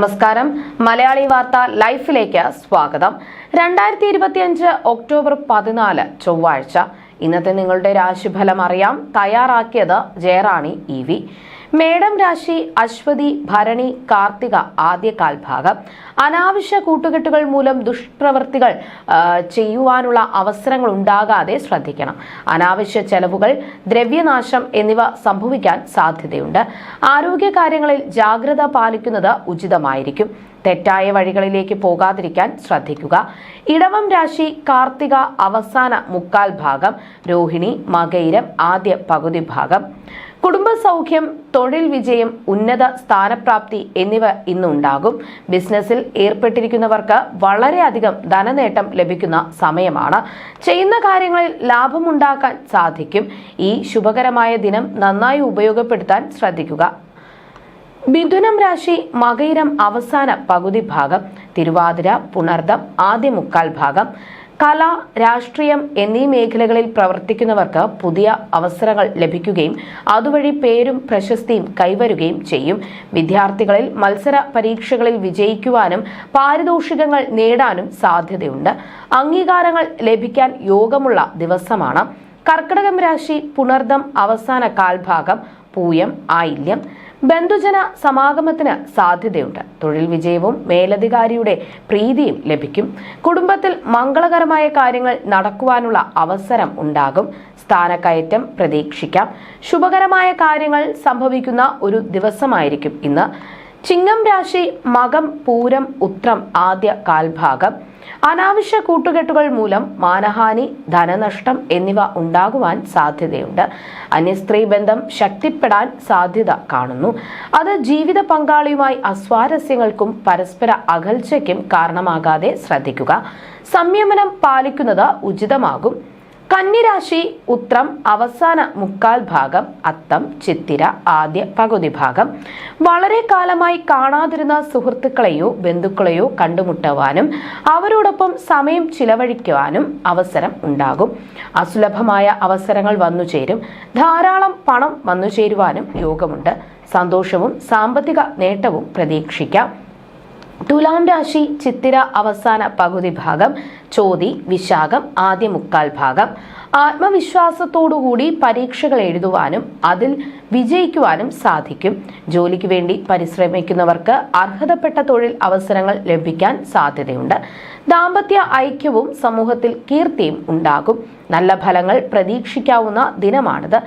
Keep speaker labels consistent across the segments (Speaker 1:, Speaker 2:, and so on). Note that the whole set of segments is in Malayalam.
Speaker 1: നമസ്കാരം. മലയാളി വാർത്ത ലൈഫിലേക്ക് സ്വാഗതം. രണ്ടായിരത്തി ഇരുപത്തിയഞ്ച് ഒക്ടോബർ പതിനാല് ചൊവ്വാഴ്ച. ഇന്നത്തെ നിങ്ങളുടെ രാശിഫലം അറിയാം. തയ്യാറാക്കിയത് ജയറാണി ഇ മേടം രാശി അശ്വതി ഭരണി കാർത്തിക ആദ്യ കാൽഭാഗം. അനാവശ്യ കൂട്ടുകെട്ടുകൾ മൂലം ദുഷ്പ്രവൃത്തികൾ ചെയ്യുവാനുള്ള അവസരങ്ങൾ ഉണ്ടാകാതെ ശ്രദ്ധിക്കണം. അനാവശ്യ ചെലവുകൾ ദ്രവ്യനാശം എന്നിവ സംഭവിക്കാൻ സാധ്യതയുണ്ട്. ആരോഗ്യ കാര്യങ്ങളിൽ ജാഗ്രത പാലിക്കുന്നത് ഉചിതമായിരിക്കും. തെറ്റായ വഴികളിലേക്ക് പോകാതിരിക്കാൻ ശ്രദ്ധിക്കുക. ഇടവം രാശി കാർത്തിക അവസാന മുക്കാൽ ഭാഗം. രോഹിണി മകൈരം ആദ്യ പകുതി ഭാഗം. കുടുംബ സൗഖ്യം തൊഴിൽ വിജയം ഉന്നത സ്ഥാനപ്രാപ്തി എന്നിവ ഇന്നുണ്ടാകും. ബിസിനസ്സിൽ ഏർപ്പെട്ടിരിക്കുന്നവർക്ക് വളരെയധികം ധനനേട്ടം ലഭിക്കുന്ന സമയമാണ്. ചെയ്യുന്ന കാര്യങ്ങളിൽ ലാഭമുണ്ടാക്കാൻ സാധിക്കും. ഈ ശുഭകരമായ ദിനം നന്നായി ഉപയോഗപ്പെടുത്താൻ ശ്രദ്ധിക്കുക. മിഥുനം രാശി മകയിരം അവസാന പകുതി ഭാഗം തിരുവാതിര പുണർദം ആദ്യ മുക്കാൽ ഭാഗം കല രാഷ്ട്രീയം എന്നീ മേഖലകളിൽ പ്രവർത്തിക്കുന്നവർക്ക് പുതിയ അവസരങ്ങൾ ലഭിക്കുകയും അതുവഴി പേരും പ്രശസ്തിയും കൈവരുകയും ചെയ്യും. വിദ്യാർത്ഥികളിൽ മത്സര പരീക്ഷകളിൽ വിജയിക്കുവാനും പാരിതോഷികങ്ങൾ നേടാനും സാധ്യതയുണ്ട്. അംഗീകാരങ്ങൾ ലഭിക്കാൻ യോഗമുള്ള ദിവസമാണ്. കർക്കിടകം രാശി പുണർദം അവസാന കാൽഭാഗം പൂയം ആയില്യം. ബന്ധുജന സമാഗമത്തിന് സാധ്യതയുണ്ട്. തൊഴിൽ വിജയവും മേലധികാരിയുടെ പ്രീതിയും ലഭിക്കും. കുടുംബത്തിൽ മംഗളകരമായ കാര്യങ്ങൾ നടക്കുവാനുള്ള അവസരം ഉണ്ടാകും. സ്ഥാനക്കയറ്റം പ്രതീക്ഷിക്കാം. ശുഭകരമായ കാര്യങ്ങൾ സംഭവിക്കുന്ന ഒരു ദിവസമായിരിക്കും ഇന്ന്. ചിങ്ങം രാശി മകം പൂരം ഉത്രം ആദ്യ കാൽഭാഗം. അനാവശ്യ കൂട്ടുകെട്ടുകൾ മൂലം മാനഹാനി ധനനഷ്ടം എന്നിവ ഉണ്ടാകുവാൻ സാധ്യതയുണ്ട്. അന്യസ്ത്രീ ബന്ധം ശക്തിപ്പെടാൻ സാധ്യത കാണുന്നു. അത് ജീവിത പങ്കാളിയുമായി അസ്വാരസ്യങ്ങൾക്കും പരസ്പര അകൽച്ചയ്ക്കും കാരണമാകാതെ ശ്രദ്ധിക്കുക. സംയമനം പാലിക്കുന്നത് ഉചിതമാകും. കന്നിരാശി ഉത്രം അവസാന മുക്കാൽ ഭാഗം അത്തം ചിത്തിര ആദ്യ പകുതി ഭാഗം. വളരെ കാലമായി കാണാതിരുന്ന സുഹൃത്തുക്കളെയോ ബന്ധുക്കളെയോ കണ്ടുമുട്ടുവാനും അവരോടൊപ്പം സമയം ചിലവഴിക്കുവാനും അവസരം ഉണ്ടാകും. അസുലഭമായ അവസരങ്ങൾ വന്നു ചേരും. ധാരാളം പണം വന്നു ചേരുവാനും യോഗമുണ്ട്. സന്തോഷവും സാമ്പത്തിക നേട്ടവും പ്രതീക്ഷിക്കാം. തുലാം രാശി ചിത്തിര അവസാന പകുതി ഭാഗം ചോതി വിശാഖം ആദ്യ മുക്കാൽ ഭാഗം. ആത്മവിശ്വാസത്തോടുകൂടി പരീക്ഷകൾ എഴുതുവാനും അതിൽ വിജയിക്കുവാനും സാധിക്കും. ജോലിക്ക് വേണ്ടി പരിശ്രമിക്കുന്നവർക്ക് അർഹതപ്പെട്ട തൊഴിൽ അവസരങ്ങൾ ലഭിക്കാൻ സാധ്യതയുണ്ട്. ദാമ്പത്യ ഐക്യവും സമൂഹത്തിൽ കീർത്തിയും ഉണ്ടാകും. നല്ല ഫലങ്ങൾ പ്രതീക്ഷിക്കാവുന്ന ദിനമാണിത്.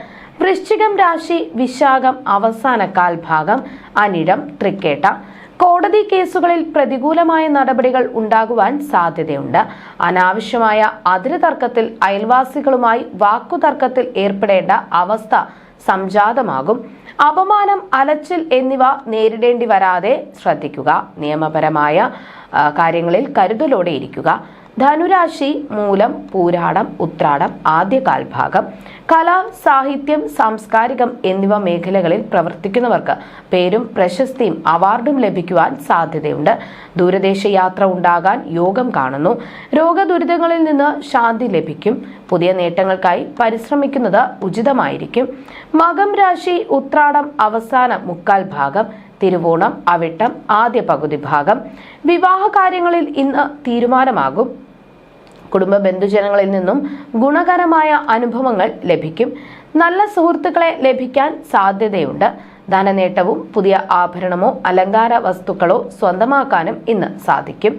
Speaker 1: വൃശ്ചികം രാശി വിശാഖം അവസാന കാൽഭാഗം അനിഴം തൃക്കേട്ട കോടതി കേസുകളിൽ പ്രതികൂലമായ നടപടികൾ ഉണ്ടാകുവാൻ സാധ്യതയുണ്ട്. അനാവശ്യമായ അതിര് തർക്കത്തിൽ അയൽവാസികളുമായി വാക്കുതർക്കത്തിൽ ഏർപ്പെടേണ്ട അവസ്ഥ സംജാതമാകും. അപമാനം അലച്ചിൽ എന്നിവ നേരിടേണ്ടി വരാതെ ശ്രദ്ധിക്കുക. നിയമപരമായ കാര്യങ്ങളിൽ കരുതലോടെ ഇരിക്കുക. ധനുരാശി മൂലം പൂരാടം ഉത്രാടം ആദ്യ കാൽഭാഗം കല സാഹിത്യം സാംസ്കാരികം എന്നിവ മേഖലകളിൽ പ്രവർത്തിക്കുന്നവർക്ക് പേരും പ്രശസ്തിയും അവാർഡും ലഭിക്കുവാൻ സാധ്യതയുണ്ട്. ദൂരദേശ യാത്ര ഉണ്ടാകാൻ യോഗം കാണുന്നു. രോഗദുരിതങ്ങളിൽ നിന്ന് ശാന്തി ലഭിക്കും. പുതിയ നേട്ടങ്ങൾക്കായി പരിശ്രമിക്കുന്നത് ഉചിതമായിരിക്കും. മകം രാശി ഉത്രാടം അവസാന മുക്കാൽ ഭാഗം തിരുവോണം അവിട്ടം ആദ്യ പകുതി ഭാഗം. വിവാഹ കാര്യങ്ങളിൽ ഇന്ന് തീരുമാനമാകും. കുടുംബ ബന്ധുജനങ്ങളിൽ നിന്നും ഗുണകരമായ അനുഭവങ്ങൾ ലഭിക്കും. നല്ല സുഹൃത്തുക്കളെ ലഭിക്കാൻ സാധ്യതയുണ്ട്. ധനനേട്ടവും പുതിയ ആഭരണമോ അലങ്കാര വസ്തുക്കളോ സ്വന്തമാക്കാനും ഇന്ന് സാധിക്കും.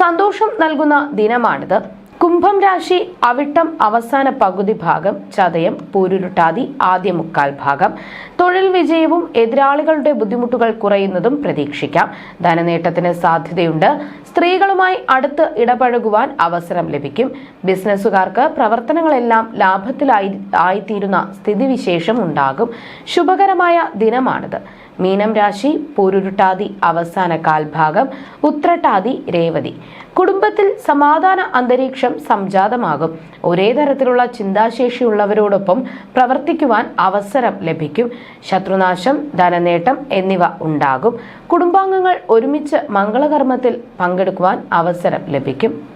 Speaker 1: സന്തോഷം നൽകുന്ന ദിനമാണിത്. കുംഭം രാശി അവിട്ടം അവസാന പകുതി ഭാഗം ചതയം പൂരുരുട്ടാതി ആദ്യ മുക്കാൽ ഭാഗം. തൊഴിൽ വിജയവും എതിരാളികളുടെ ബുദ്ധിമുട്ടുകൾ കുറയുന്നതും പ്രതീക്ഷിക്കാം. ധനനേട്ടത്തിന് സാധ്യതയുണ്ട്. സ്ത്രീകളുമായി അടുത്ത് ഇടപഴകുവാൻ അവസരം ലഭിക്കും. ബിസിനസ്സുകാർക്ക് പ്രവർത്തനങ്ങളെല്ലാം ലാഭത്തിലായി ആയിത്തീരുന്ന സ്ഥിതിവിശേഷം ഉണ്ടാകും. ശുഭകരമായ ദിനമാണിത്. മീനം രാശി പൂരുരുട്ടാതി അവസാന കാൽഭാഗം ഉത്രട്ടാതി രേവതി. കുടുംബത്തിൽ സമാധാന അന്തരീക്ഷം സംജാതമാകും. ഒരേ തരത്തിലുള്ള ചിന്താശേഷിയുള്ളവരോടൊപ്പം പ്രവർത്തിക്കുവാൻ അവസരം ലഭിക്കും. ശത്രുനാശം ധനനേട്ടം എന്നിവ ഉണ്ടാകും. കുടുംബാംഗങ്ങൾ ഒരുമിച്ച് മംഗളകർമ്മത്തിൽ പങ്കെടുക്കുവാൻ അവസരം ലഭിക്കും.